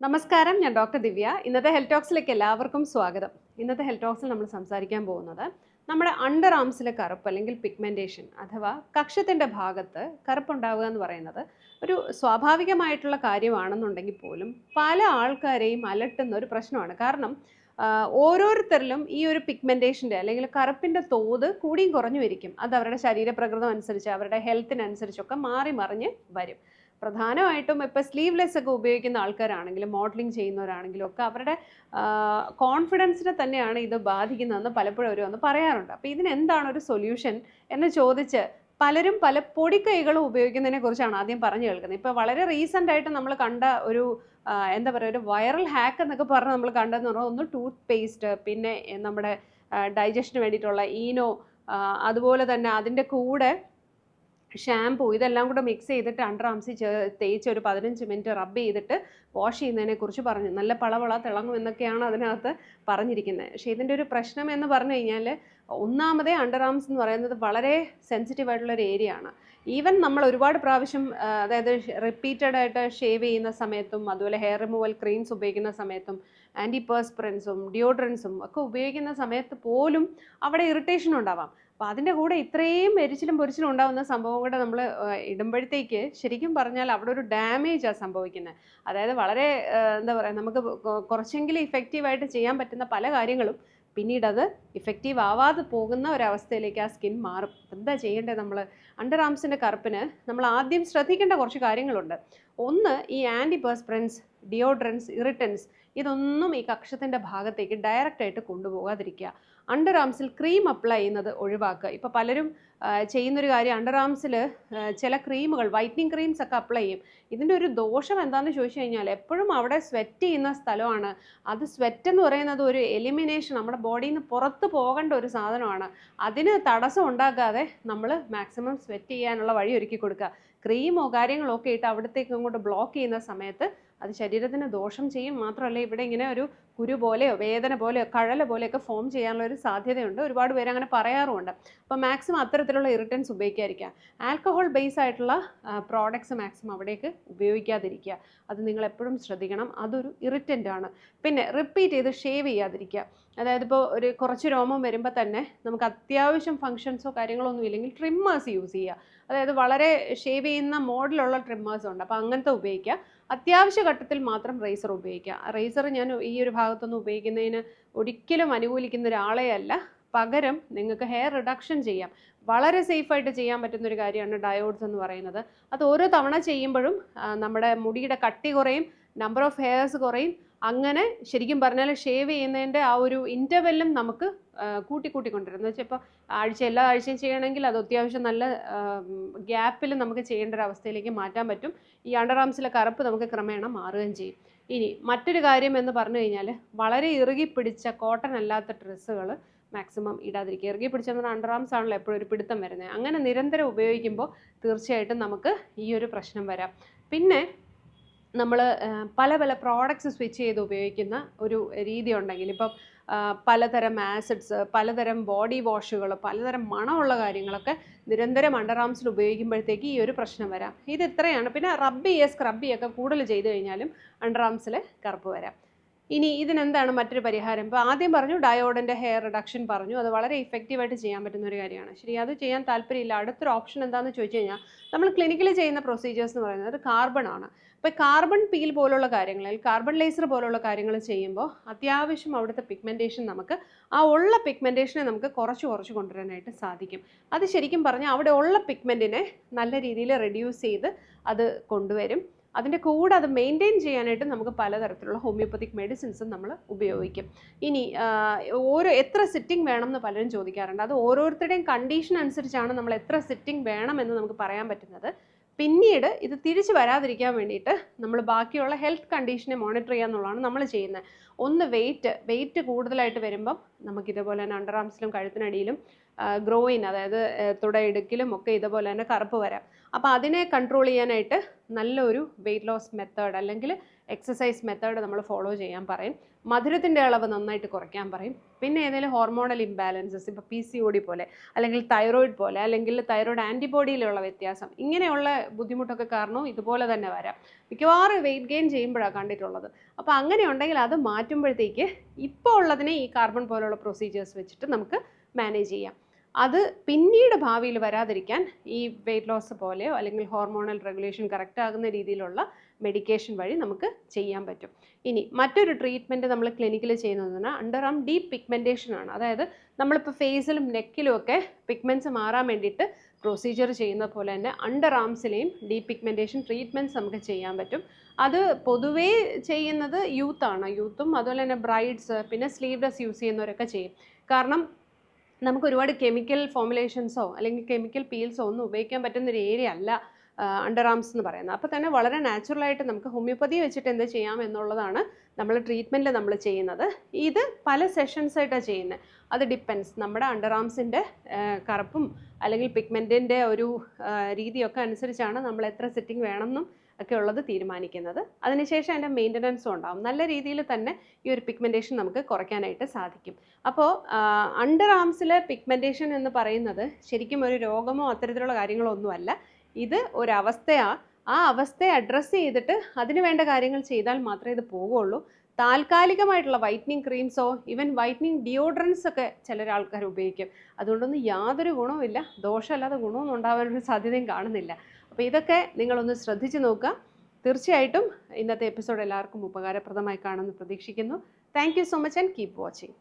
നമസ്കാരം ഞാൻ ഡോക്ടർ ദിവ്യ. ഇന്നത്തെ ഹെൽത്ത് ടോക്സിലേക്ക് എല്ലാവർക്കും സ്വാഗതം. ഇന്നത്തെ ഹെൽത്ത് ടോക്സിൽ നമ്മൾ സംസാരിക്കാൻ പോകുന്നത് നമ്മുടെ അണ്ടർ ആംസിലെ കറുപ്പ് അല്ലെങ്കിൽ പിഗ്മെന്റേഷൻ അഥവാ കക്ഷത്തിന്റെ ഭാഗത്ത് കറുപ്പുണ്ടാവുക എന്ന് പറയുന്നത് ഒരു സ്വാഭാവികമായിട്ടുള്ള കാര്യമാണെന്നുണ്ടെങ്കിൽ പോലും പല ആൾക്കാരെയും അലട്ടുന്ന ഒരു പ്രശ്നമാണ്. കാരണം ഓരോരുത്തരിലും ഈ ഒരു പിഗ്മെന്റേഷന്റെ അല്ലെങ്കിൽ കറുപ്പിന്റെ തോത് കൂടിയും കുറഞ്ഞു വരിക്കും അത് അവരുടെ ശരീരപ്രകൃതം അനുസരിച്ച് അവരുടെ ഹെൽത്തിനനുസരിച്ചൊക്കെ മാറി മറിഞ്ഞ് വരും. പ്രധാനമായിട്ടും ഇപ്പോൾ സ്ലീവ്ലെസ് ഒക്കെ ഉപയോഗിക്കുന്ന ആൾക്കാരാണെങ്കിലും മോഡലിംഗ് ചെയ്യുന്നവരാണെങ്കിലും ഒക്കെ അവരുടെ കോൺഫിഡൻസിനെ തന്നെയാണ് ഇത് ബാധിക്കുന്നതെന്ന് പലപ്പോഴും അവർ വന്ന് പറയാറുണ്ട്. അപ്പോൾ ഇതിന് എന്താണ് ഒരു സൊല്യൂഷൻ എന്ന് ചോദിച്ച് പലരും പല പൊടിക്കൈകളും ഉപയോഗിക്കുന്നതിനെ കുറിച്ചാണ് ആദ്യം പറഞ്ഞു കേൾക്കുന്നത്. ഇപ്പോൾ വളരെ റീസെന്റ് ആയിട്ട് നമ്മൾ കണ്ട ഒരു എന്താ പറയുക ഒരു വൈറൽ ഹാക്ക് എന്നൊക്കെ പറഞ്ഞ് നമ്മൾ കണ്ടതെന്ന് പറഞ്ഞാൽ ഒന്ന് ടൂത്ത് പേസ്റ്റ് പിന്നെ നമ്മുടെ ഡൈജഷന് വേണ്ടിയിട്ടുള്ള ഈനോ അതുപോലെ തന്നെ അതിന്റെ കൂടെ ഷാംപൂ ഇതെല്ലാം കൂടെ മിക്സ് ചെയ്തിട്ട് അണ്ടർ ആംസി തേച്ച് ഒരു പതിനഞ്ച് മിനിറ്റ് റബ്ബ് ചെയ്തിട്ട് വാഷ് ചെയ്യുന്നതിനെ കുറിച്ച് പറഞ്ഞു. നല്ല പളവള തിളങ്ങും എന്നൊക്കെയാണ് അതിനകത്ത് പറഞ്ഞിരിക്കുന്നത്. പക്ഷേ ഇതിന്റെ ഒരു പ്രശ്നം എന്ന് പറഞ്ഞു കഴിഞ്ഞാൽ ഒന്നാമതേ അണ്ടർ ആംസ് എന്ന് പറയുന്നത് വളരെ സെൻസിറ്റീവ് ആയിട്ടുള്ള ഒരു ഏരിയ ആണ്. ഈവൻ നമ്മൾ ഒരുപാട് പ്രാവശ്യം അതായത് റിപ്പീറ്റഡ് ആയിട്ട് ഷേവ് ചെയ്യുന്ന സമയത്തും അതുപോലെ ഹെയർ റിമൂവൽ ക്രീംസ് ഉപയോഗിക്കുന്ന സമയത്തും ആന്റി പേഴ്സ്പ്രൻസും ഡിയോഡ്രൻസും ഒക്കെ ഉപയോഗിക്കുന്ന സമയത്ത് പോലും അവിടെ ഇറിറ്റേഷൻ ഉണ്ടാവാം. അപ്പോൾ അതിന്റെ കൂടെ ഇത്രയും എരിച്ചിലും പൊരിച്ചിലും ഉണ്ടാകുന്ന സംഭവം കൂടെ നമ്മൾ ഇടുമ്പോഴത്തേക്ക് ശരിക്കും പറഞ്ഞാൽ അവിടെ ഒരു ഡാമേജാണ് സംഭവിക്കുന്നത് അതായത് വളരെ എന്താ പറയുക നമുക്ക് കുറച്ചെങ്കിലും ഇഫക്റ്റീവായിട്ട് ചെയ്യാൻ പറ്റുന്ന പല കാര്യങ്ങളും പിന്നീട് അത് ഇഫക്റ്റീവ് ആവാതെ പോകുന്ന ഒരവസ്ഥയിലേക്ക് ആ സ്കിൻ മാറും. എന്താ ചെയ്യേണ്ടത് നമ്മൾ അണ്ടർ ആംസിന്റെ കറുപ്പിന് നമ്മൾ ആദ്യം ശ്രദ്ധിക്കേണ്ട കുറച്ച് കാര്യങ്ങളുണ്ട്. ഒന്ന് ഈ ആന്റി പേഴ്സ്പ്രൻസ് ഡിയോഡ്രൻസ് ഇറിറ്റൻസ് ഇതൊന്നും ഈ കക്ഷത്തിന്റെ ഭാഗത്തേക്ക് ഡയറക്റ്റായിട്ട് കൊണ്ടുപോകാതിരിക്കുക. അണ്ടർ ആംസിൽ ക്രീം അപ്ലൈ ചെയ്യുന്നത് ഒഴിവാക്കുക. ഇപ്പോൾ പലരും ചെയ്യുന്നൊരു കാര്യം അണ്ടർ ആംസിൽ ചില ക്രീമുകൾ വൈറ്റനിങ് ക്രീംസ് ഒക്കെ അപ്ലൈ ചെയ്യും. ഇതിന്റെ ഒരു ദോഷം എന്താണെന്ന് ചോദിച്ചു കഴിഞ്ഞാൽ എപ്പോഴും അവിടെ സ്വെറ്റ് ചെയ്യുന്ന സ്ഥലമാണ്. അത് സ്വെറ്റ് എന്ന് പറയുന്നത് ഒരു എലിമിനേഷൻ നമ്മുടെ ബോഡിയിൽ നിന്ന് പുറത്ത് പോകേണ്ട ഒരു സാധനമാണ്. അതിന് തടസ്സം ഉണ്ടാക്കാതെ നമ്മൾ മാക്സിമം സ്വെറ്റ് ചെയ്യാനുള്ള വഴി ഒരുക്കി കൊടുക്കുക. ക്രീമോ കാര്യങ്ങളോ ഒക്കെ ഇട്ട് അവിടത്തേക്ക് അങ്ങോട്ട് ബ്ലോക്ക് ചെയ്യുന്ന സമയത്ത് അത് ശരീരത്തിന് ദോഷം ചെയ്യും. മാത്രമല്ല ഇവിടെ ഇങ്ങനെ ഒരു കുരു പോലെയോ വേദന പോലെയോ കഴല പോലെയൊക്കെ ഫോം ചെയ്യാനുള്ള ഒരു സാധ്യതയുണ്ട്. ഒരുപാട് പേര് അങ്ങനെ പറയാറുമുണ്ട്. അപ്പോൾ മാക്സിമം അത്തരത്തിലുള്ള ഇറിറ്റൻസ് ഉപയോഗിക്കാതിരിക്കുക. ആൽക്കഹോൾ ബേസ് ആയിട്ടുള്ള പ്രോഡക്ട്സ് മാക്സിമം അവിടേക്ക് ഉപയോഗിക്കാതിരിക്കുക. അത് നിങ്ങൾ എപ്പോഴും ശ്രദ്ധിക്കണം. അതൊരു ഇറിറ്റന്റ് ആണ്. പിന്നെ റിപ്പീറ്റ് ചെയ്ത് ഷേവ് ചെയ്യാതിരിക്കുക. അതായത് ഇപ്പോൾ ഒരു കുറച്ച് രോമം വരുമ്പോൾ തന്നെ നമുക്ക് അത്യാവശ്യം ഫങ്ഷൻസോ കാര്യങ്ങളോ ഒന്നും ഇല്ലെങ്കിൽ ട്രിമ്മേഴ്സ് യൂസ് ചെയ്യുക. അതായത് വളരെ ഷേവ് ചെയ്യുന്ന മോഡലുള്ള ട്രിമ്മേഴ്സ് ഉണ്ട്. അപ്പോൾ അങ്ങനത്തെ ഉപയോഗിക്കുക. അത്യാവശ്യ ഘട്ടത്തിൽ മാത്രം റേസർ ഉപയോഗിക്കുക. റേസർ ഞാൻ ഈ ഒരു ഭാഗത്തൊന്നും ഉപയോഗിക്കുന്നതിന് ഒരിക്കലും അനുകൂലിക്കുന്ന ഒരാളെ അല്ല. പകരം നിങ്ങൾക്ക് ഹെയർ റിഡക്ഷൻ ചെയ്യാം. വളരെ സേഫായിട്ട് ചെയ്യാൻ പറ്റുന്ന ഒരു കാര്യമാണ് ഡയോഡ്സ് എന്ന് പറയുന്നത്. അത് ഓരോ തവണ ചെയ്യുമ്പോഴും നമ്മുടെ മുടിയുടെ കട്ടി കുറയും നമ്പർ ഓഫ് ഹെയർസ് കുറയും അങ്ങനെ ശരിക്കും പറഞ്ഞാൽ ഷേവ് ചെയ്യുന്നതിന്റെ ആ ഒരു ഇന്റർവെല്ലും നമുക്ക് കൂട്ടി കൂട്ടി എന്ന് വെച്ചാൽ ഇപ്പോൾ ആഴ്ച എല്ലാ ആഴ്ചയും ചെയ്യണമെങ്കിൽ അത് അത്യാവശ്യം നല്ല ഗ്യാപ്പിൽ നമുക്ക് ചെയ്യേണ്ട ഒരു അവസ്ഥയിലേക്ക് മാറ്റാൻ പറ്റും. ഈ അണ്ടർ ആംസിലെ കറുപ്പ് നമുക്ക് ക്രമേണ മാറുകയും ചെയ്യും. ഇനി മറ്റൊരു കാര്യം എന്ന് പറഞ്ഞു കഴിഞ്ഞാൽ വളരെ ഇറുകി പിടിച്ച കോട്ടൺ അല്ലാത്ത ഡ്രസ്സുകൾ മാക്സിമം ഇടാതിരിക്കുക. ഇറുകി പിടിച്ച അണ്ടർആംസ് അണ്ടർ ആംസ് ആണല്ലോ എപ്പോഴും ഒരു പിടുത്തം വരുന്നത്. അങ്ങനെ നിരന്തരം ഉപയോഗിക്കുമ്പോൾ തീർച്ചയായിട്ടും നമുക്ക് ഈ ഒരു പ്രശ്നം വരാം. പിന്നെ നമ്മൾ പല പല പ്രോഡക്ട്സ് സ്വിച്ച് ചെയ്ത് ഉപയോഗിക്കുന്ന ഒരു രീതി ഉണ്ടെങ്കിൽ ഇപ്പം പലതരം ആസിഡ്സ് പലതരം ബോഡി വാഷുകൾ പലതരം മണമുള്ള കാര്യങ്ങളൊക്കെ നിരന്തരം അണ്ടർ ആംസിൽ ഉപയോഗിക്കുമ്പോഴത്തേക്ക് ഈ ഒരു പ്രശ്നം വരാം. ഇത് ഇത്രയാണ് പിന്നെ റബ്ബ് ചെയ്യുക സ്ക്രബ് ചെയ്യുക കൂടുതൽ ചെയ്ത് കഴിഞ്ഞാലും അണ്ടർ ആംസിൽ കറുപ്പ് വരാം. ഇനി ഇതിനെന്താണ് മറ്റൊരു പരിഹാരം? ഇപ്പോൾ ആദ്യം പറഞ്ഞു ഡയോഡിന്റെ ഹെയർ റിഡക്ഷൻ പറഞ്ഞു. അത് വളരെ ഇഫക്റ്റീവായിട്ട് ചെയ്യാൻ പറ്റുന്ന ഒരു കാര്യമാണ്. ശരി അത് ചെയ്യാൻ താല്പര്യമില്ല. അടുത്തൊരു ഓപ്ഷൻ എന്താണെന്ന് ചോദിച്ചു കഴിഞ്ഞാൽ നമ്മൾ ക്ലിനിക്കലി ചെയ്യുന്ന പ്രൊസീജിയേഴ്സ് എന്ന് പറയുന്നത് കാർബൺ ആണ്. അപ്പോൾ കാർബൺ പീൽ പോലുള്ള കാര്യങ്ങൾ അല്ലെങ്കിൽ കാർബൺ ലേസർ പോലുള്ള കാര്യങ്ങൾ ചെയ്യുമ്പോൾ അത്യാവശ്യം അവിടുത്തെ പിഗ്മെന്റേഷൻ നമുക്ക് ആ ഉള്ള പിഗ്മെന്റേഷനെ നമുക്ക് കുറച്ച് കുറച്ച് കൊണ്ടുവരാനായിട്ട് സാധിക്കും. അത് ശരിക്കും പറഞ്ഞാൽ അവിടെ ഉള്ള പിഗ്മെന്റിനെ നല്ല രീതിയിൽ റെഡ്യൂസ് ചെയ്ത് അത് കൊണ്ടുവരും. അതിന്റെ കൂടെ അത് മെയിന്റെയിൻ ചെയ്യാനായിട്ട് നമുക്ക് പലതരത്തിലുള്ള ഹോമിയോപ്പത്തിക് മെഡിസിൻസും നമ്മൾ ഉപയോഗിക്കും. ഇനി ഓരോ എത്ര സിറ്റിംഗ് വേണം എന്ന് പലരും ചോദിക്കാറുണ്ട്. അത് ഓരോരുത്തരുടെയും കണ്ടീഷൻ അനുസരിച്ചാണ് നമ്മൾ എത്ര സിറ്റിംഗ് വേണമെന്ന് നമുക്ക് പറയാൻ പറ്റുന്നത്. പിന്നീട് ഇത് തിരിച്ചു വരാതിരിക്കാൻ വേണ്ടിയിട്ട് നമ്മൾ ബാക്കിയുള്ള ഹെൽത്ത് കണ്ടീഷനെ മോണിറ്റർ ചെയ്യുക എന്നുള്ളതാണ് നമ്മൾ ചെയ്യുന്നത്. ഒന്ന് വെയിറ്റ് വെയിറ്റ് കൂടുതലായിട്ട് വരുമ്പം നമുക്ക് തന്നെ അണ്ടർ ആംസിലും കഴുത്തിനടിയിലും ഗ്രോയിൻ അതായത് തുടയിടുക്കിലും ഒക്കെ ഇതുപോലെ തന്നെ കറുപ്പ് വരാം. അപ്പോൾ അതിനെ കൺട്രോൾ ചെയ്യാനായിട്ട് നല്ലൊരു വെയിറ്റ് ലോസ് മെത്തേഡ് അല്ലെങ്കിൽ എക്സസൈസ് മെത്തേഡ് നമ്മൾ ഫോളോ ചെയ്യാൻ പറയും. മധുരത്തിന്റെ അളവ് നന്നായിട്ട് കുറയ്ക്കാൻ പറയും. പിന്നെ ഏതെങ്കിലും ഹോർമോണൽ ഇംബാലൻസസ് ഇപ്പോൾ പി സി ഒ ഡി പോലെ അല്ലെങ്കിൽ തൈറോയിഡ് പോലെ അല്ലെങ്കിൽ തൈറോയിഡ് ആന്റിബോഡിയിലുള്ള വ്യത്യാസം ഇങ്ങനെയുള്ള ബുദ്ധിമുട്ടൊക്കെ കാരണവും ഇതുപോലെ തന്നെ വരാം. മിക്കവാറും വെയിറ്റ് ഗെയിൻ ചെയ്യുമ്പോഴാണ് കണ്ടിട്ടുള്ളത്. അപ്പോൾ അങ്ങനെ ഉണ്ടെങ്കിൽ അത് മാറ്റുമ്പോഴത്തേക്ക് ഇപ്പോൾ ഉള്ളതിനെ ഈ കാർബൺ പോലുള്ള പ്രൊസീജിയേഴ്സ് വെച്ചിട്ട് നമുക്ക് മാനേജ് ചെയ്യാം. അത് പിന്നീട് ഭാവിയിൽ വരാതിരിക്കാൻ ഈ വെയിറ്റ് ലോസ് പോലെയോ അല്ലെങ്കിൽ ഹോർമോണൽ റെഗുലേഷൻ കറക്റ്റ് ആകുന്ന രീതിയിലുള്ള മെഡിക്കേഷൻ വഴി നമുക്ക് ചെയ്യാൻ പറ്റും. ഇനി മറ്റൊരു ട്രീറ്റ്മെന്റ് നമ്മൾ ക്ലിനിക്കിൽ ചെയ്യുന്നതെന്ന് അണ്ടർ ആം ഡീപ്പ് പിഗ്മെന്റേഷൻ ആണ്. അതായത് നമ്മളിപ്പോൾ ഫേസിലും നെക്കിലും ഒക്കെ പിഗ്മെന്റ്സ് മാറാൻ വേണ്ടിയിട്ട് പ്രൊസീജിയർ ചെയ്യുന്ന പോലെ തന്നെ അണ്ടർ ആംസിലെയും ഡീപ് പിഗ്മെന്റേഷൻ ട്രീറ്റ്മെന്റ്സ് നമുക്ക് ചെയ്യാൻ പറ്റും. അത് പൊതുവേ ചെയ്യുന്നത് യൂത്താണ് യൂത്തും അതുപോലെ തന്നെ ബ്രൈഡ്സ് പിന്നെ സ്ലീവ്ലെസ് യൂസ് ചെയ്യുന്നവരൊക്കെ ചെയ്യും. കാരണം നമുക്ക് ഒരുപാട് കെമിക്കൽ ഫോമുലേഷൻസോ അല്ലെങ്കിൽ കെമിക്കൽ പീൽസോ ഒന്നും ഉപയോഗിക്കാൻ പറ്റുന്ന ഒരു ഏരിയ അല്ല അണ്ടർ ആംസ് എന്ന് പറയുന്നത്. അപ്പോൾ തന്നെ വളരെ നാച്ചുറലായിട്ട് നമുക്ക് ഹോമിയോപ്പതി വെച്ചിട്ട് എന്ത് ചെയ്യാം എന്നുള്ളതാണ് നമ്മൾ ട്രീറ്റ്മെന്റ് നമ്മൾ ചെയ്യുന്നത്. ഇത് പല സെഷൻസ് ആയിട്ടാണ് ചെയ്യുന്നത് അത് ഡിപ്പെൻസ് നമ്മുടെ അണ്ടർ ആംസിന്റെ കറുപ്പും അല്ലെങ്കിൽ പിഗ്മെന്റിന്റെ ഒരു രീതിയൊക്കെ അനുസരിച്ചാണ് നമ്മൾ എത്ര സെറ്റിംഗ് വേണമെന്നും ഒക്കെ ഉള്ളത് തീരുമാനിക്കുന്നത്. അതിനുശേഷം അതിന്റെ മെയിന്റനൻസും ഉണ്ടാവും. നല്ല രീതിയിൽ തന്നെ ഈ ഒരു പിഗ്മെന്റേഷൻ നമുക്ക് കുറയ്ക്കാനായിട്ട് സാധിക്കും. അപ്പോൾ അണ്ടർ ആംസിലെ പിഗ്മെന്റേഷൻ എന്ന് പറയുന്നത് ശരിക്കും ഒരു രോഗമോ അത്തരത്തിലുള്ള കാര്യങ്ങളോ ഒന്നുമല്ല. ഇത് ഒരവസ്ഥയാണ് ആ അവസ്ഥയെ അഡ്രസ്സ് ചെയ്തിട്ട് അതിന് വേണ്ട കാര്യങ്ങൾ ചെയ്താൽ മാത്രമേ ഇത് പോകുള്ളൂ. താൽക്കാലികമായിട്ടുള്ള വൈറ്റനിങ് ക്രീംസോ ഈവൻ വൈറ്റനിങ് ഡിയോഡ്രൻസ് ഒക്കെ ചില ആൾക്കാർ ഉപയോഗിക്കും. അതുകൊണ്ടൊന്നും യാതൊരു ഗുണവുമില്ല. ദോഷമല്ലാതെ ഗുണമൊന്നും ഉണ്ടാവാനൊരു സാധ്യതയും കാണുന്നില്ല. അപ്പോൾ ഇതൊക്കെ നിങ്ങളൊന്ന് ശ്രദ്ധിച്ചു നോക്കുക. തീർച്ചയായിട്ടും ഇന്നത്തെ എപ്പിസോഡ് എല്ലാവർക്കും ഉപകാരപ്രദമായി കാണുമെന്ന് പ്രതീക്ഷിക്കുന്നു. Thank so much and keep watching